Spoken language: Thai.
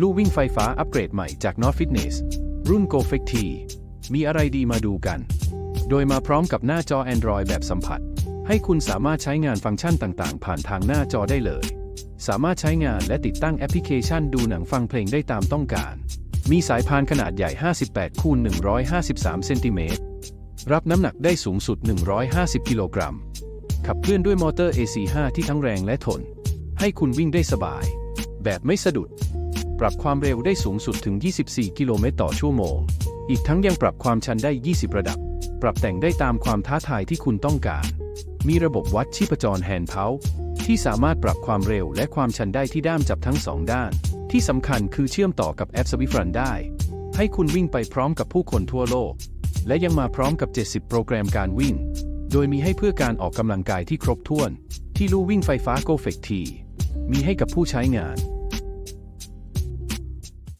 ลู่วิ่งไฟฟ้าอัปเกรดใหม่จาก North Fitness รุ่น Go f i t T มีอะไรดีมาดูกัน โดยมาพร้อมกับหน้าจอ Android แบบสัมผัส ให้คุณสามารถใช้งานฟังก์ชันต่างๆ ผ่านทางหน้าจอได้เลย สามารถใช้งานและติดตั้งแอปพลิเคชันดูหนังฟังเพลงได้ตามต้องการ มีสายพานขนาดใหญ่ 58 คูณ 153 เซนติเมตร รับน้ำหนักได้สูงสุด 150 กิโลกรัม ขับเคลื่อนด้วยมอเตอร์ AC5 ที่ทั้งแรงและทน ให้คุณวิ่งได้สบาย แบบไม่สะดุด รับความเร็วได้สูงสุดถึง 24 กิโลเมตรต่อชั่วโมง อีกทั้งยังปรับความชันได้ 20 ระดับ ปรับแต่งได้ตามความท้าทายที่คุณต้องการ มีระบบวัดชีพจรแฮนด์เพาที่สามารถปรับความเร็วและความชันได้ที่ด้ามจับทั้งสองด้าน ที่สำคัญคือเชื่อมต่อกับแอป Swift Run ได้ ให้คุณวิ่งไปพร้อมกับผู้คนทั่วโลก และยังมาพร้อมกับ 70 โปรแกรมการวิ่ง โดยมีให้เพื่อการออกกำลังกายที่ครบถ้วน ที่ลู่วิ่งไฟฟ้า g o f e c T มีให้กับผู้ใช้งาน